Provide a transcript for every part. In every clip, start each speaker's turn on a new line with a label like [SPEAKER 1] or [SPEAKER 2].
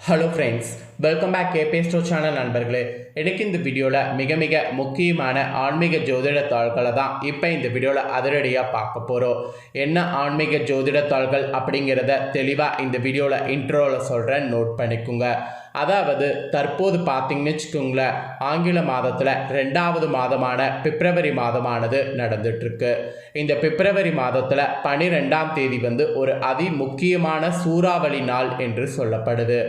[SPEAKER 1] Hello friends welcome back கேபேஸ்டோ channel நண்பர்களே. எனக்கு இந்த வீடியோவில் மிக மிக முக்கியமான ஆன்மீக ஜோதிட தாள்களை தான் இப்போ இந்த வீடியோவில் அதிரடியாக பார்க்க போகிறோம் என்ன ஆன்மீக ஜோதிட தாள்கள் அப்படிங்கிறத தெளிவாக இந்த வீடியோவில் இன்ட்ரோவில் சொல்கிறேன் நோட் பண்ணிக்கோங்க. அதாவது தற்போது பார்த்தீங்கன்னு வச்சுக்கோங்களேன் ஆங்கில மாதத்தில் ரெண்டாவது மாதமான பிப்ரவரி மாதமானது நடந்துட்டுருக்கு. இந்த பிப்ரவரி மாதத்தில் பனிரெண்டாம் தேதி வந்து ஒரு அதி முக்கியமான சூறாவளி நாள் என்று சொல்லப்படுது.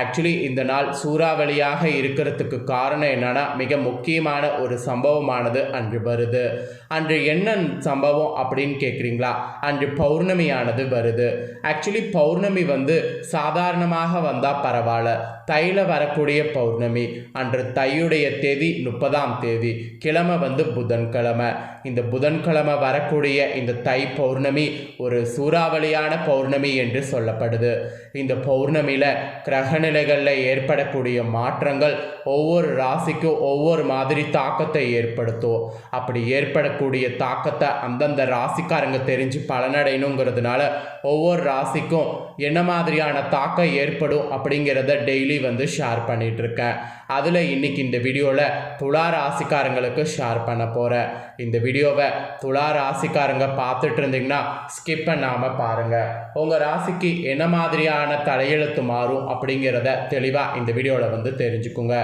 [SPEAKER 1] ஆக்சுவலி இந்த நாள் சூறாவளியாக இருக்கிறதுக்கு காரணம் என்னன்னா மிக முக்கியமான ஒரு சம்பவமானது அன்று வருது. அன்று என்ன சம்பவம் அப்படின்னு கேட்குறீங்களா அன்று பௌர்ணமியானது வருது. ஆக்சுவலி பௌர்ணமி வந்து சாதாரணமாக வந்தால் பரவாயில்ல. தையில் வரக்கூடிய பௌர்ணமி. அன்று தையுடைய தேதி முப்பதாம் தேதி. கிழமை வந்து புதன்கிழமை. இந்த புதன்கிழமை வரக்கூடிய இந்த தை பௌர்ணமி ஒரு சூறாவளியான பௌர்ணமி என்று சொல்லப்படுது. இந்த பௌர்ணமியில் கிரகநிலைகளில் ஏற்படக்கூடிய மாற்றங்கள் ஒவ்வொரு ராசிக்கும் ஒவ்வொரு மாதிரி தாக்கத்தை ஏற்படுத்தும். அப்படி ஏற்படக்கூடிய தாக்கத்தை அந்தந்த ராசிக்காரங்க தெரிஞ்சு பலனடையணுங்கிறதுனால ஒவ்வொரு ராசிக்கும் என்ன மாதிரியான தாக்கம் ஏற்படும் அப்படிங்கிறத டெய்லி வந்து ஷேர் பண்ணிகிட்ருக்கேன் அதில் இன்னைக்கு இந்த வீடியோவில் துலா ராசிக்காரங்களுக்கு ஷேர் பண்ண போகிறேன் இந்த வீடியோவை துலா ராசிக்காரங்க பார்த்துட்டு இருந்தீங்கன்னா ஸ்கிப் பண்ணாமல் பாருங்கள் உங்கள் ராசிக்கு என்ன மாதிரியான தலையெழுத்து மாறும் அப்படிங்கிறத தெளிவாக இந்த வீடியோவில் வந்து தெரிஞ்சுக்குங்க.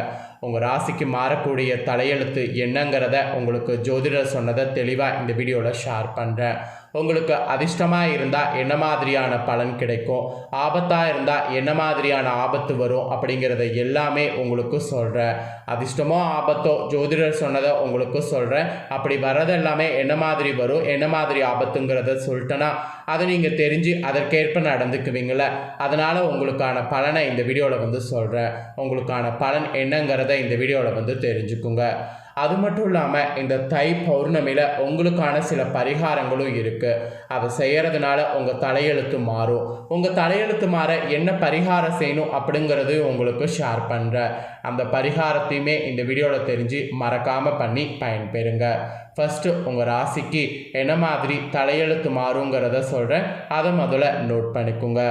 [SPEAKER 1] உங்கள் ராசிக்கு மாறக்கூடிய தலையெழுத்து என்னங்கிறத உங்களுக்கு ஜோதிடர் சொன்னதை தெளிவாக இந்த வீடியோவில் ஷேர் பண்ணுறேன் உங்களுக்கு அதிர்ஷ்டமாக இருந்தால் என்ன மாதிரியான பலன் கிடைக்கும்? ஆபத்தாக இருந்தால் என்ன மாதிரியான ஆபத்து வரும்? அப்படிங்கிறத எல்லாமே உங்களுக்கு சொல்கிறேன் அதிர்ஷ்டமோ ஆபத்தோ ஜோதிடர் சொன்னதை உங்களுக்கு சொல்கிறேன் அப்படி வர்றதெல்லாமே என்ன மாதிரி வரும்? என்ன மாதிரி ஆபத்துங்கிறத சொல்லிட்டேன்னா அதை நீங்கள் தெரிஞ்சு அதற்கேற்ப நடந்துக்குவீங்கள அதனால் உங்களுக்கான பலனை இந்த வீடியோவில் வந்து சொல்கிறேன் உங்களுக்கான பலன் என்னங்கிறத இந்த வீடியோவில் வந்து தெரிஞ்சுக்குங்க. அது மட்டும் இல்லாமல் இந்த தை பௌர்ணமியில் உங்களுக்கான சில பரிகாரங்களும் இருக்குது அதை செய்கிறதுனால உங்கள் தலையெழுத்து மாறும். உங்கள் தலையெழுத்து மாற என்ன பரிகாரம் செய்யணும் அப்படிங்கிறது உங்களுக்கு ஷேர் பண்ணுறேன் அந்த பரிகாரத்தையுமே இந்த வீடியோவில் தெரிஞ்சு மறக்காமல் பண்ணி பயன்பெறுங்க. ஃபஸ்ட்டு உங்கள் ராசிக்கு என்ன மாதிரி தலையெழுத்து மாறுங்கிறத சொல்கிறேன் அதை முதல்ல நோட் பண்ணிக்கோங்க.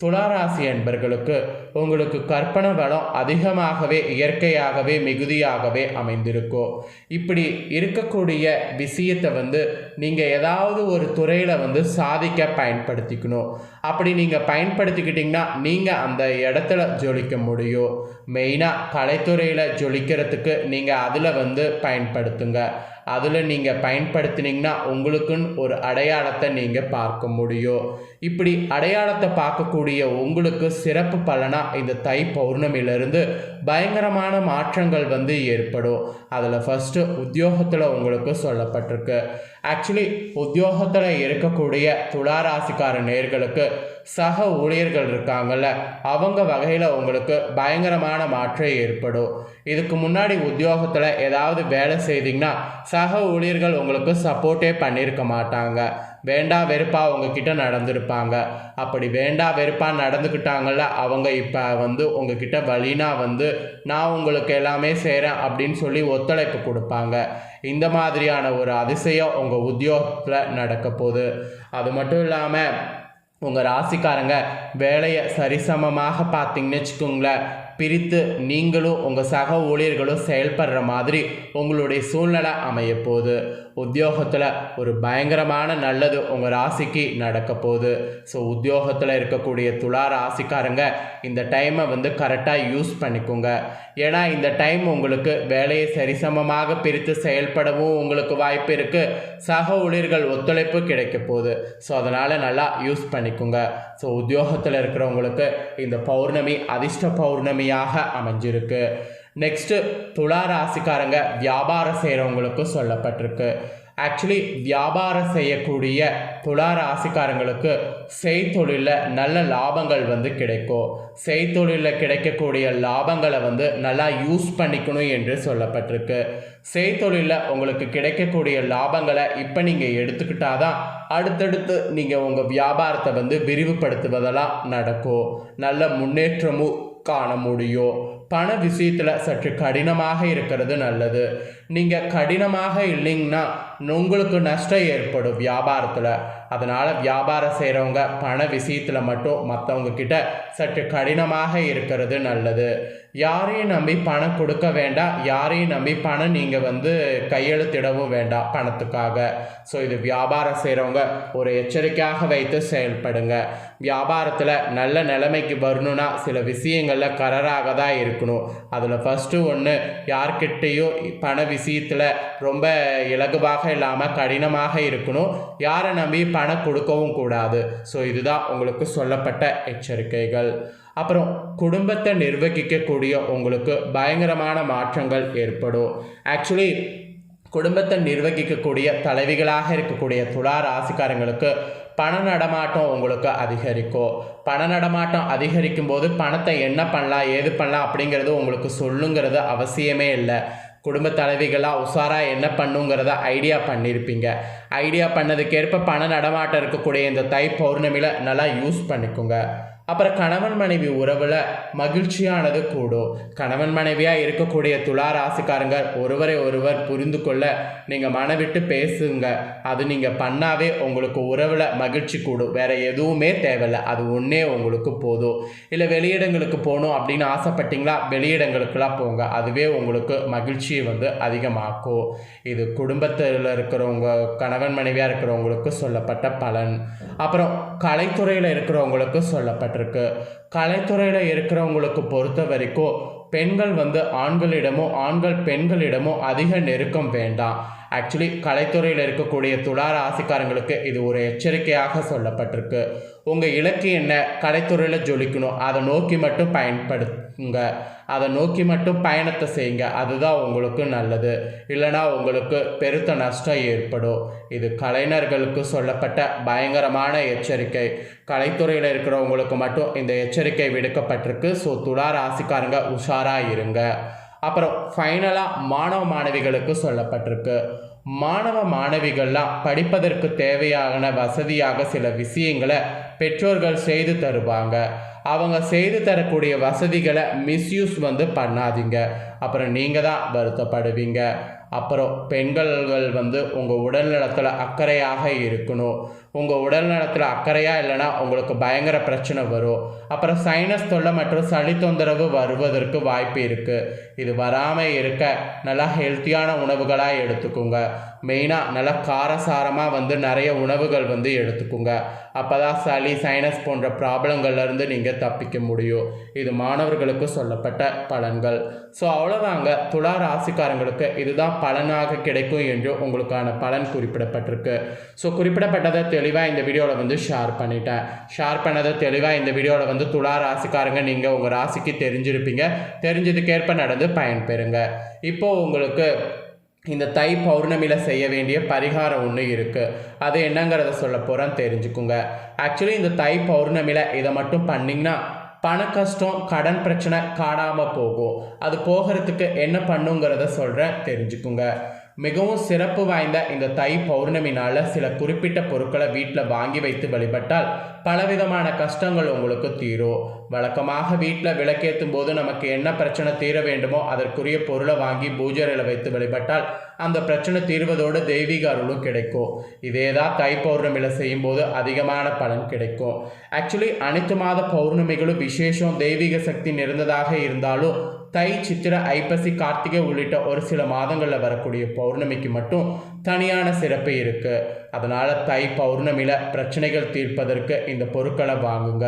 [SPEAKER 1] துளாராசி என்பர்களுக்கு உங்களுக்கு கற்பனை வளம் அதிகமாகவே இயற்கையாகவே மிகுதியாகவே அமைந்திருக்கும் இப்படி இருக்கக்கூடிய விஷயத்தை வந்து நீங்கள் ஏதாவது ஒரு துறையில் வந்து சாதிக்க பயன்படுத்திக்கணும். அப்படி நீங்கள் பயன்படுத்திக்கிட்டிங்கன்னா நீங்கள் அந்த இடத்துல ஜொலிக்க முடியும். மெயினாக கலைத்துறையில் ஜொலிக்கிறதுக்கு நீங்கள் அதில் வந்து பயன்படுத்துங்க. அதில் நீங்கள் பயன்படுத்தினீங்கன்னா உங்களுக்குன்னு ஒரு அடையாளத்தை நீங்கள் பார்க்க முடியும். இப்படி அடையாளத்தை பார்க்கக்கூடிய உங்களுக்கு சிறப்பு பலனாக இந்த தை பௌர்ணமியிலேருந்து பயங்கரமான மாற்றங்கள் வந்து ஏற்படும். அதில் ஃபஸ்ட்டு உத்தியோகத்தில் உங்களுக்கு சொல்லப்பட்டிருக்கு. ஆக்சுவலி உத்தியோகத்தில் இருக்கக்கூடிய துளாராசிக்கார நேர்களுக்கு சக ஊழியர்கள் இருக்காங்கல்ல அவங்க வகையில் உங்களுக்கு பயங்கரமான மாற்றம் ஏற்படும். இதுக்கு முன்னாடி உத்தியோகத்தில் ஏதாவது வேலை செய்தீங்கன்னா சக ஊழியர்கள் உங்களுக்கு சப்போர்ட்டே பண்ணியிருக்க மாட்டாங்க. வேண்டா வெறுப்பாக உங்ககிட்ட நடந்திருப்பாங்க. அப்படி வேண்டா வெறுப்பாக நடந்துக்கிட்டாங்கள அவங்க இப்போ வந்து உங்ககிட்ட வழினா வந்து நான் உங்களுக்கு எல்லாமே செய்கிறேன் அப்படின்னு சொல்லி ஒத்துழைப்பு கொடுப்பாங்க. இந்த மாதிரியான ஒரு அதிசயம் உங்கள் உத்தியோகத்தில் நடக்க போகுது. அது மட்டும் இல்லாமல் உங்கள் ராசிக்காரங்க வேலையை சரிசமமாக பார்த்தீங்கன்னு வச்சுக்கோங்களேன். பிரித்து நீங்களும் உங்கள் சக ஊழியர்களும் செயல்படுற மாதிரி உங்களுடைய சூழ்நிலை அமைய போகுது உத்தியோகத்தில் ஒரு பயங்கரமான நல்லது உங்கள் ராசிக்கு நடக்க போகுது. ஸோ உத்தியோகத்தில் இருக்கக்கூடிய துளா ராசிக்காரங்க இந்த டைமை வந்து கரெக்டாக யூஸ் பண்ணிக்கோங்க. ஏன்னா இந்த டைம் உங்களுக்கு வேலையை சரிசமமாக பிரித்து செயல்படவும் உங்களுக்கு வாய்ப்பு இருக்குது சக ஊழியர்கள் ஒத்துழைப்பு கிடைக்க போகுது. ஸோ அதனால் நல்லா யூஸ் பண்ணிக்கோங்க. ஸோ உத்தியோகத்தில் இருக்கிறவங்களுக்கு இந்த பௌர்ணமி அதிர்ஷ்ட பௌர்ணமி பௌர்ணமியாக அமைஞ்சிருக்கு. நெக்ஸ்ட்டு துளா ராசிக்காரங்க வியாபாரம் செய்கிறவங்களுக்கு சொல்லப்பட்டிருக்கு. ஆக்சுவலி வியாபாரம் செய்யக்கூடிய துலா ராசிக்காரங்களுக்கு செய்தொழிலில் நல்ல லாபங்கள் வந்து கிடைக்கும். செய்தொழிலில் கிடைக்கக்கூடிய லாபங்களை வந்து நல்லா யூஸ் பண்ணிக்கணும் என்று சொல்லப்பட்டிருக்கு. செய்தொழிலில் உங்களுக்கு கிடைக்கக்கூடிய லாபங்களை இப்போ நீங்கள் எடுத்துக்கிட்டால் தான் அடுத்தடுத்து நீங்கள் உங்கள் வியாபாரத்தை வந்து விரிவுபடுத்துவதெல்லாம் நடக்கும். நல்ல முன்னேற்றமும் காண முடியும் பண விஷயத்தில் சற்று கடினமாக இருக்கிறது நல்லது. நீங்கள் கடினமாக இல்லைங்கன்னா உங்களுக்கு நஷ்டம் ஏற்படும் வியாபாரத்தில். அதனால் வியாபாரம் செய்கிறவங்க பண விஷயத்தில் மட்டும் மற்றவங்க கிட்ட சற்று கடினமாக இருக்கிறது நல்லது. யாரையும் நம்பி பணம் கொடுக்க வேண்டாம். யாரையும் நம்பி பணம் நீங்கள் வந்து கையெழுத்திடவும் வேண்டாம் பணத்துக்காக. ஸோ இது வியாபாரம் செய்கிறவங்க ஒரு எச்சரிக்கையாக வைத்து செயல்படுங்க. வியாபாரத்தில் நல்ல நிலைமைக்கு வரணும்னா சில விஷயங்களில் கரராக தான் இருக்கணும். அதில் ஃபஸ்ட்டு ஒன்று யார்கிட்டேயும் பண விஷயத்தில் ரொம்ப இலகுவாக இல்லாமல் கடினமாக இருக்கணும். யாரை நம்பி பணம் கொடுக்கவும் கூடாது. ஸோ இதுதான் உங்களுக்கு சொல்லப்பட்ட எச்சரிக்கைகள். அப்புறம் குடும்பத்தை நிர்வகிக்கக்கூடிய உங்களுக்கு பயங்கரமான மாற்றங்கள் ஏற்படும். ஆக்சுவலி குடும்பத்தை நிர்வகிக்கக்கூடிய தலைவிகளாக இருக்கக்கூடிய துலா ராசிக்காரங்களுக்கு பண நடமாட்டம் உங்களுக்கு அதிகரிக்கும். பண நடமாட்டம் அதிகரிக்கும் போது பணத்தை என்ன பண்ணலாம் ஏது பண்ணலாம் அப்படிங்கிறது உங்களுக்கு சொல்லுங்கிறது அவசியமே இல்லை. குடும்ப தலைவிகளாக உஷாராக என்ன பண்ணுங்கிறத ஐடியா பண்ணியிருப்பீங்க ஐடியா பண்ணதுக்கேற்ப பண நடமாட்டம் இருக்கக்கூடிய இந்த தை பௌர்ணமியில் நல்லா யூஸ் பண்ணிக்கோங்க. அப்புறம் கணவன் மனைவி உறவில் மகிழ்ச்சியானது கூடும். கணவன் மனைவியாக இருக்கக்கூடிய துலா ராசிக்காரங்க ஒருவரை ஒருவர் புரிந்து கொள்ள நீங்கள் மனவிட்டு பேசுங்க. அது நீங்கள் பண்ணாவே உங்களுக்கு உறவில் மகிழ்ச்சி கூடும். வேறு எதுவுமே தேவையில்லை. அது ஒன்றே உங்களுக்கு போதும். இல்லை வெளியிடங்களுக்கு போகணும் அப்படின்னு ஆசைப்பட்டீங்களா? வெளியிடங்களுக்கெல்லாம் போங்க. அதுவே உங்களுக்கு மகிழ்ச்சியை வந்து அதிகமாக்கும். இது குடும்பத்தில் இருக்கிறவங்க கணவன் மனைவியாக இருக்கிறவங்களுக்கு சொல்லப்பட்ட பலன். அப்புறம் கலைத்துறையில் இருக்கிறவங்களுக்கு சொல்லப்பட்ட சொல்லப்பட்டிருக்கு கலைத்துறையில் இருக்கிறவங்களுக்கு பொறுத்த வரைக்கும் பெண்கள் வந்து ஆண்களிடமோ ஆண்கள் பெண்களிடமோ அதிக நெருக்கம் வேண்டாம். ஆக்சுவலி கலைத்துறையில் இருக்கக்கூடிய துளார ஆசைக்காரங்களுக்கு இது ஒரு எச்சரிக்கையாக சொல்லப்பட்டிருக்கு. உங்கள் இலக்கு என்ன? கலைத்துறையில் ஜொலிக்கணும். அதை நோக்கி மட்டும் பயன்படுத்துங்க. அதை நோக்கி மட்டும் பயணத்தை செய்யுங்க. அதுதான் உங்களுக்கு நல்லது. இல்லைனா உங்களுக்கு பெருத்த நஷ்டம் ஏற்படும். இது கலைஞர்களுக்கு சொல்லப்பட்ட பயங்கரமான எச்சரிக்கை. கலைத்துறையில் இருக்கிறவங்களுக்கு மட்டும் இந்த எச்சரிக்கை விடுக்கப்பட்டிருக்கு. ஸோ துளார் ஆசிக்காரங்க உஷாராக இருங்க. அப்புறம் ஃபைனலாக மாணவ மாணவிகளுக்கு சொல்லப்பட்டிருக்கு. மாணவ மாணவிகள்லாம் படிப்பதற்கு தேவையான வசதியாக சில விஷயங்களை பெற்றோர்கள் செய்து தருவாங்க. அவங்க செய்து தரக்கூடிய வசதிகளை மிஸ்யூஸ் வந்து பண்ணாதீங்க. அப்புறம் நீங்கள் தான் வருத்தப்படுவீங்க. அப்புறம் பெண்கள்கள் வந்து உங்கள் உடல் நலத்தில் அக்கறையாக இருக்கணும். உங்கள் உடல் நலத்தில் அக்கறையாக இல்லைன்னா உங்களுக்கு பயங்கர பிரச்சனை வரும். அப்புறம் சைனஸ் தொல்லை மற்றும் சளி தொந்தரவு வருவதற்கு வாய்ப்பு இருக்குது இது வராமல் இருக்க நல்லா ஹெல்த்தியான உணவுகளாக எடுத்துக்கோங்க. மெயினாக நல்லா காரசாரமாக வந்து நிறைய உணவுகள் வந்து எடுத்துக்கோங்க. அப்போ தான் சளி சைனஸ் போன்ற ப்ராப்ளங்கள்லேருந்து நீங்கள் தப்பிக்க முடியும். இது மாணவர்களுக்கு சொல்லப்பட்ட பலன்கள். ஸோ அவ்வளோதாங்க துலா ராசிக்காரங்களுக்கு இதுதான் பலனாக கிடைக்கும் என்று உங்களுக்கான பலன் குறிப்பிடப்பட்டிருக்கு. ஸோ குறிப்பிடப்பட்டதை தெளிவாக இந்த வீடியோவில் வந்து ஷேர் பண்ணிட்டேன். ஷேர் பண்ணதை தெளிவாக இந்த வீடியோவில் வந்து துலா ராசிக்காரங்க நீங்கள் உங்கள் ராசிக்கு தெரிஞ்சிருப்பீங்க. தெரிஞ்சதுக்கேற்ப நடந்து பயன்பெறுங்க. இப்போது உங்களுக்கு இந்த தை பௌர்ணமியில் செய்ய வேண்டிய பரிகாரம் ஒன்று இருக்குது அது என்னங்கிறத சொல்ல போகிறேன் தெரிஞ்சுக்குங்க. ஆக்சுவலி இந்த தை பௌர்ணமியில் இதை மட்டும் பண்ணிங்கன்னா பண கஷ்டம் கடன் பிரச்சனை காடாமல் போகும். அது போகிறதுக்கு என்ன பண்ணுங்கிறத சொல்கிறேன் தெரிஞ்சுக்குங்க. மிகவும் சிறப்பு வாய்ந்த இந்த தை பௌர்ணமி நாளில் சில குறிப்பிட்ட பொருட்களை வீட்டில் வாங்கி வைத்து வழிபட்டால் பலவிதமான கஷ்டங்கள் உங்களுக்கு தீரும். வழக்கமாக வீட்டில் விளக்கேற்றும் போது நமக்கு என்ன பிரச்சனை தீர வேண்டுமோ அதற்குரிய பொருளை வாங்கி பூஜையில் வைத்து வழிபட்டால் அந்த பிரச்சனை தீர்வதோடு தெய்வீக அருளும் கிடைக்கும். இதே தான் தை பௌர்ணமியில் செய்யும்போது அதிகமான பலன் கிடைக்கும். ஆக்சுவலி அனைத்து மாத பௌர்ணமிகளும் விசேஷம் தெய்வீக சக்தி நிறைந்ததாக இருந்தாலும் தை சித்திர ஐப்பசி கார்த்திகை உள்ளிட்ட ஒரு சில மாதங்களில் வரக்கூடிய பௌர்ணமிக்கு மட்டும் தனியான சிறப்பு இருக்குது அதனால் தை பௌர்ணமியில் பிரச்சனைகள் தீர்ப்பதற்கு இந்த பொருட்களை வாங்குங்க.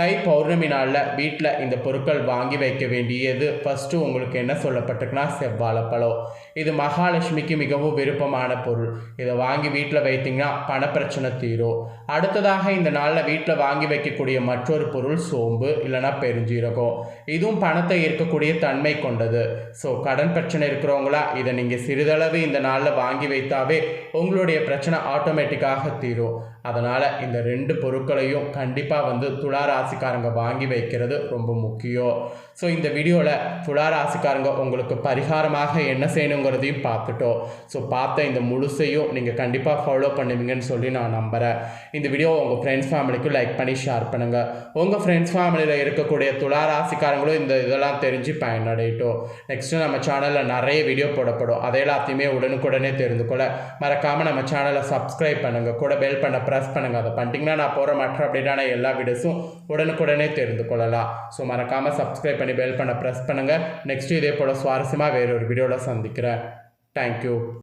[SPEAKER 1] தை பௌர்ணமி நாளில் வீட்டில் இந்த பொருட்கள் வாங்கி வைக்க வேண்டியது ஃபஸ்ட்டு உங்களுக்கு என்ன சொல்லப்பட்டிருக்குன்னா செவ்வாழைப்பழம். இது மகாலட்சுமிக்கு மிகவும் விருப்பமான பொருள். இதை வாங்கி வீட்டில் வைத்தீங்கன்னா பணப்பிரச்சனை தீரும். அடுத்ததாக இந்த நாளில் வீட்டில் வாங்கி வைக்கக்கூடிய மற்றொரு பொருள் சோம்பு இல்லைன்னா பெருஞ்சீரகம். இதுவும் பணத்தை ஈர்க்கக்கூடிய தன்மை கொண்டது. ஸோ கடன் பிரச்சனை இருக்கிறவங்களா இதை நீங்கள் சிறிதளவு இந்த நாளில் வாங்கி வைத்தாவே உங்களுடைய பிரச்சனை ஆட்டோமேட்டிக்காக தீரும். அதனால் இந்த ரெண்டு பொருட்களையும் கண்டிப்பாக வந்து துலா ராசிக்காரங்க வாங்கி வைக்கிறது ரொம்ப முக்கியம். ஸோ இந்த வீடியோவில் துலா ராசிக்காரங்க உங்களுக்கு பரிகாரமாக என்ன செய்யணுங்கிறதையும் பார்த்துட்டோம். ஸோ பார்த்த இந்த முழுசையும் நீங்கள் கண்டிப்பாக ஃபாலோ பண்ணுவீங்கன்னு சொல்லி நான் நம்புகிறேன் இந்த வீடியோ உங்கள் ஃப்ரெண்ட்ஸ் ஃபேமிலிக்கு லைக் பண்ணி ஷேர் பண்ணுங்கள் உங்கள் ஃப்ரெண்ட்ஸ் ஃபேமிலியில் இருக்கக்கூடிய துலா ராசிக்காரங்களும் இந்த இதெல்லாம் தெரிஞ்சு பயனடையட்டும். நெக்ஸ்ட்டு நம்ம சேனலில் நிறைய வீடியோ போடப்படும். அதை எல்லாத்தையுமே உடனுக்குடனே தெரிந்து கொள்ள மறக்காமல் நம்ம சேனலை சப்ஸ்கிரைப் பண்ணுங்கள் கூட பெல் பண்ண ப்ரெஸ் பண்ணுங்கள் அதை பண்ணிட்டீங்கன்னா நான் போகிற மற்ற அப்டேட்டான எல்லா வீடியோஸும் உடனுக்குடனே தெரிந்து கொள்ளலாம். ஸோ மறக்காமல் சப்ஸ்கிரைப் பண்ணி பெல் பண்ண ப்ரெஸ் பண்ணுங்கள் நெக்ஸ்ட்டு இதே போல் சுவாரஸ்யமாக வேறொரு வீடியோவில் சந்திக்கிறேன். தேங்க்யூ